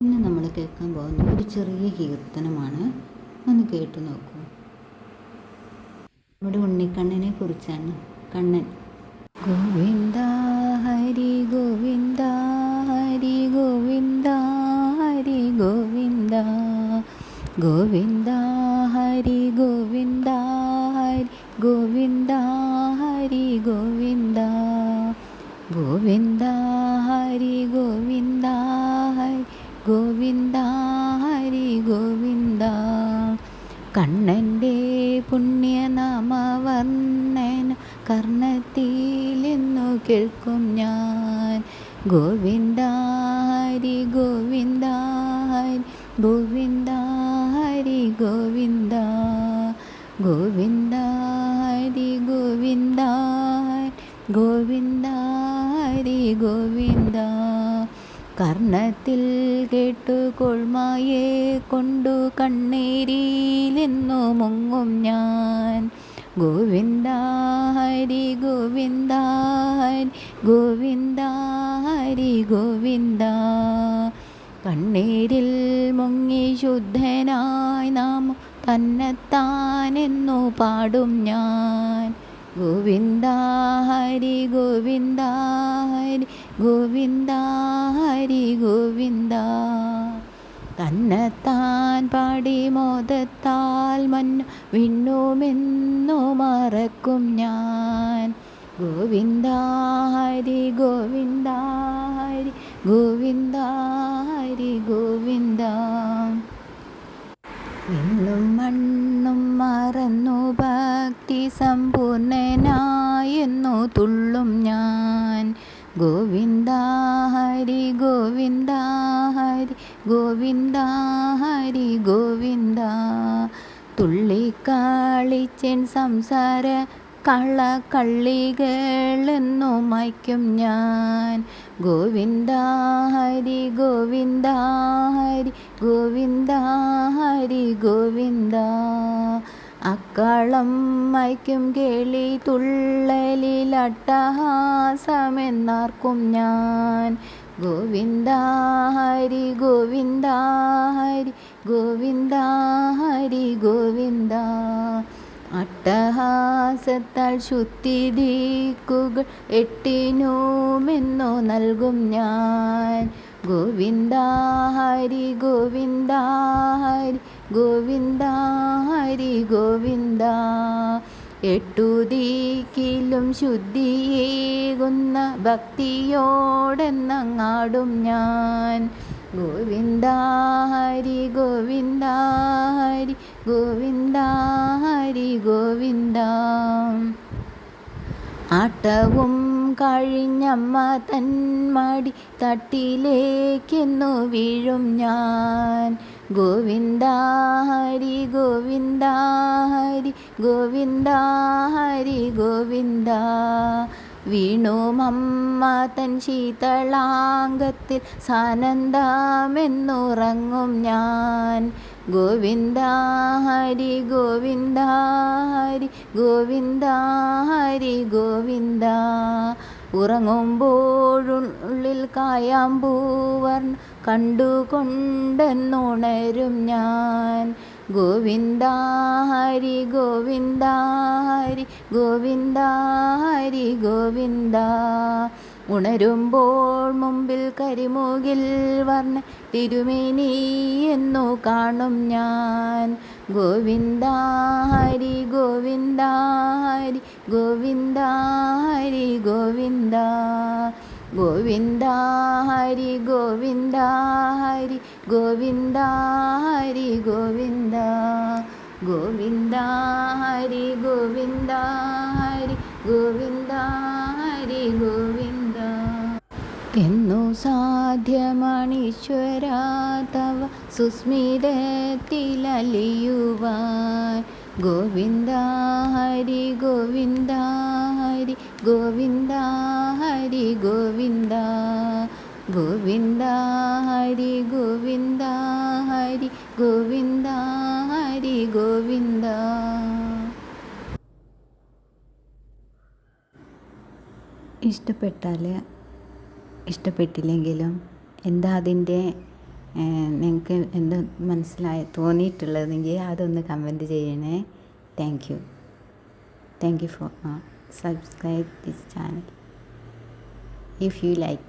നമ്മൾ കേൾക്കാൻ പോകുന്ന ഒരു ചെറിയ കീർത്തനമാണ്. ഒന്ന് കേട്ടു നോക്കൂ. നമ്മുടെ ഉണ്ണിക്കണ്ണനെ കുറിച്ചാണ്. കണ്ണൻ. ഗോവിന്ദ ഗോവിന്ദ ഹരി ഗോവിന്ദ. കണ്ണന്റെ പുണ്യനാമ പുണ്യനാമവർണന കർണത്തിലെന്നു കേൾക്കും ഞാൻ. ഗോവിന്ദ ഹരി ഗോവിന്ദ ഹരി ഗോവിന്ദ ഹരി ഗോവിന്ദ. ഗോവിന്ദ ഹരി ഗോവിന്ദ ഗോവിന്ദ ഹരി ഗോവിന്ദ. കർണത്തിൽ കേട്ടു കൊൾമായെ കൊണ്ടു കണ്ണീരിലെന്നു മുങ്ങും ഞാൻ. ഗോവിന്ദ ഹരി ഗോവിന്ദ ഹരി ഗോവിന്ദ ഹരി ഗോവിന്ദ. കണ്ണീരിൽ മുങ്ങി ശുദ്ധനായി നാം തന്നെത്താനെന്നു പാടും ഞാൻ. ഗോവിന്ദ ഹരി ഗോവിന്ദ ഹരി ഗോവിന്ദ ഹരി ഗോവിന്ദ. തന്നെത്താൻ പാടി മോദത്താൽ മഞ്ഞു വിണ്ണുമെന്നു മറക്കും ഞാൻ. ഗോവിന്ദ ഹരി ഗോവിന്ദ ഹരി ഗോവിന്ദ ഹരി ഗോവിന്ദ. വിണ്ണും മണ്ണും സമ്പൂർണനായെന്നു തുള്ളും ഞാൻ. ഗോവിന്ദ ഹരി ഗോവിന്ദ ഹരി ഗോവിന്ദ ഹരി ഗോവിന്ദ. തുള്ളിക്കാളിച്ചൻ സംസാര കള്ളക്കള്ളികളെന്നു മയ്ക്കും ഞാൻ. ഗോവിന്ദ ഹരി ഗോവിന്ദ ഹരി ഗോവിന്ദ ഹരി ഗോവിന്ദ. അക്കളം മയ്ക്കും കേളി തുള്ളലിലട്ടഹാസമെന്നാർക്കും ഞാൻ. ഗോവിന്ദ ഹരി ഗോവിന്ദ ഹരി ഗോവിന്ദ ഹരി ഗോവിന്ദ. അട്ടഹാസത്താൽ ശുദ്ധിദീക്കുകൾ എട്ടിനുമെന്നു നൽകും ഞാൻ. ഗോവിന്ദ ഹരി ഗോവിന്ദ ഹരി ഗോവിന്ദ ഹരി ഗോവിന്ദ. എട്ടു ദിക്കിലും ശുദ്ധിയേകുന്ന ഭക്തിയോടെന്നങ്ങാടും ഞാൻ. ഗോവിന്ദ ഹരി ഗോവിന്ദ ഹരി ഗോവിന്ദ ഹരി ഗോവിന്ദ. ആട്ടവും കഴിഞ്ഞമ്മ തന്മടി തട്ടിലേക്കെന്നു വീഴും ഞാൻ. ഗോവിന്ദ ഹരി ഗോവിന്ദ ഹരി ഗോവിന്ദ ഹരി ഗോവിന്ദ. വീണുമമ്മ തൻ ശീതളാംഗത്തിൽ സാനന്ദമെന്നുറങ്ങും ഞാൻ. ഗോവിന്ദ ഹരി ഗോവിന്ദ ഹരി ഗോവിന്ദ ഹരി ഗോവിന്ദ. ഉറങ്ങുമ്പോഴുള്ളിൽ കായാമ്പൂവർ കണ്ടുകൊണ്ടെന്നുണരും ഞാൻ. ഗോവിന്ദ ഹരി ഗോവിന്ദ ഹരി ഗോവിന്ദ ഹരി ഗോവിന്ദ. ഉണരുമ്പോൾ മുമ്പിൽ കരിമുകിൽ വർണ തിരുമേനി എന്നു കാണും ഞാൻ. ഗോവിന്ദ ഹരി ഗോവിന്ദ ഹരി ഗോവിന്ദ ഹരി ഗോവിന്ദ. ഗോവിന്ദ ഹരി ഗോവിന്ദ ഹരി ഗോവിന്ദ ഹരി ഗോവിന്ദ. ഗോവിന്ദ ഹരി ഗോവിന്ദ ഹരി ഗോവിന്ദ എന്നു സാധ്യമണീശ്വര തവ സുസ്മിതത്തിലലിയുവാൻ. ഗോവിന്ദ ഹരി ഗോവിന്ദ ഹരി ഗോവിന്ദ. ഹരി ഗോവിന്ദ ഗോവിന്ദ ഹരി ഗോവിന്ദ. ഹരി ഗോവിന്ദ ഹരി ഗോവിന്ദ ഇഷ്ടപ്പെട്ടാൽ ഇഷ്ടപ്പെട്ടില്ലെങ്കിലും എന്താ അതിന്റെ നിങ്ങൾക്ക് എന്ത് മനസ്സിലായി തോന്നിയിട്ടുള്ളതെങ്കിൽ അതൊന്ന് കമന്റ് ചെയ്യണേ. Thank you thank you for subscribe this channel if you like